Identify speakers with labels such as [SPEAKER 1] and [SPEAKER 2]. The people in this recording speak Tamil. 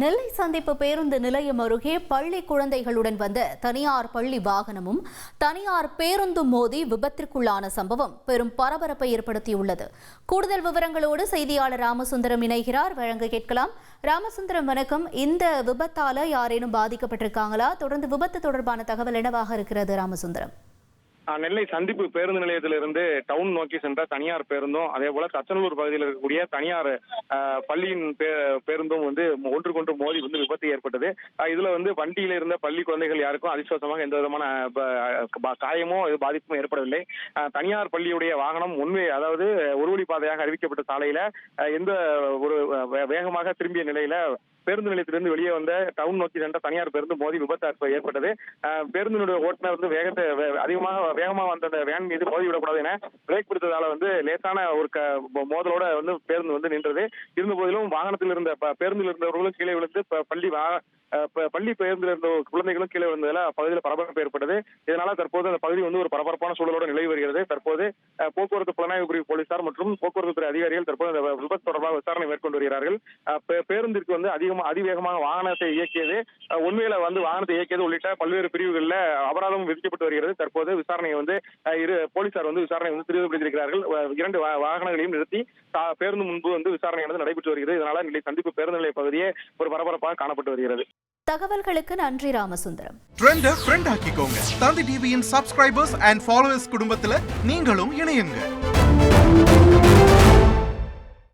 [SPEAKER 1] நெல்லை சந்திப்பு பேருந்து நிலையம் அருகே பள்ளி குழந்தைகளுடன் வந்த தனியார் பள்ளி வாகனமும் தனியார் பேருந்தும் மோதி விபத்திற்குள்ளான சம்பவம் பெரும் பரபரப்பை ஏற்படுத்தியுள்ளது. கூடுதல் விவரங்களோடு செய்தியாளர் ராமசுந்தரம் இணைகிறார். வழங்க கேட்கலாம். ராமசுந்தரம் வணக்கம். இந்த விபத்தால யாரேனும் பாதிக்கப்பட்டிருக்காங்களா? தொடர்ந்து விபத்து தொடர்பான தகவல் என்னவாக இருக்கிறது ராமசுந்தரம்?
[SPEAKER 2] நெல்லை சந்திப்பு பேருந்து நிலையத்திலிருந்து டவுன் நோக்கி சென்ற தனியார் பேருந்தும் அதே போல தச்சனூர் பகுதியில் இருக்கக்கூடிய தனியார் பள்ளியின் பே- பேருந்தும் வந்து ஒன்றுக்கொன்று மோதி வந்து விபத்து ஏற்பட்டது. இதுல வந்து வண்டியில இருந்த பள்ளி குழந்தைகள் யாருக்கும் அதிர்ஷ்டவசமாக எந்த விதமான ப- ப- காயமோ பாதிப்பும் ஏற்படவில்லை. தனியார் பள்ளியுடைய வாகனம் முன்வே அதாவது ஒரு வழி பாதையாக அறிவிக்கப்பட்ட சாலையில எந்த ஒரு வேகமாக திரும்பிய நிலையில பேருந்து நிலையத்திலிருந்து வெளியே வந்த டவுன் நோக்கி சென்ற தனியார் பேருந்து மோதி விபத்து ஏற்பட்டது. பேருந்தினுடைய ஓட்டுநர் வந்து வேகத்தை அதிகமாக வேகமாக வந்த அந்த வேன் மீது மோதி விடக்கூடாது என பிரேக் பிடித்ததால வந்து லேசான ஒரு க- மோதலோட வந்து பேருந்து வந்து நின்றது. இருந்த போதிலும் வாகனத்தில் இருந்த பேருந்தில் இருந்தவர்களும் கீழே விழுந்து பள்ளி பள்ளி பேருந்தில் இருந்த குழந்தைகளும் கீழே விழுந்ததால பகுதியில் பரபரப்பு ஏற்பட்டது. இதனால தற்போது அந்த பகுதி வந்து ஒரு பரபரப்பான சூழலோடு நிலவி வருகிறது. தற்போது போக்குவரத்து புலனாய்வு பிரிவு போலீசார் மற்றும் போக்குவரத்து துறை அதிகாரிகள் தற்போது அந்த விபத்து தொடர்பாக விசாரணை மேற்கொண்டு வருகிறார்கள். பேருந்திற்கு வந்து அதிகமாக அதிவேகமாக வாகனத்தை இயக்கியது உண்மையில வந்து வாகனத்தை இயக்கியது உள்ளிட்ட பல்வேறு பிரிவுகளில் அபராதம் விதிக்கப்பட்டு வருகிறது. தற்போது விசாரணையை வந்து இரு போலீசார் வந்து விசாரணை வந்து துரிதப்படுத்தியிருக்கிறார்கள் இரண்டு வாகனங்களையும் நிறுத்தி பேருந்து முன்பு வந்து விசாரணையானது நடைபெற்று வருகிறது. இதனால நிலை சந்திப்பு பேருந்து நிலைய பகுதியே ஒரு பரபரப்பாக காணப்பட்டு வருகிறது.
[SPEAKER 1] தகவல்களுக்கு நன்றி ராமசுந்தரம்.
[SPEAKER 3] ட்ரெண்ட ஃப்ரெண்ட் ஆக்கிக்கோங்க. தந்தி டிவியின் சப்ஸ்கிரைபர்ஸ் அண்ட் ஃபாலோவர்ஸ் குடும்பத்துல நீங்களும் இணையுங்க.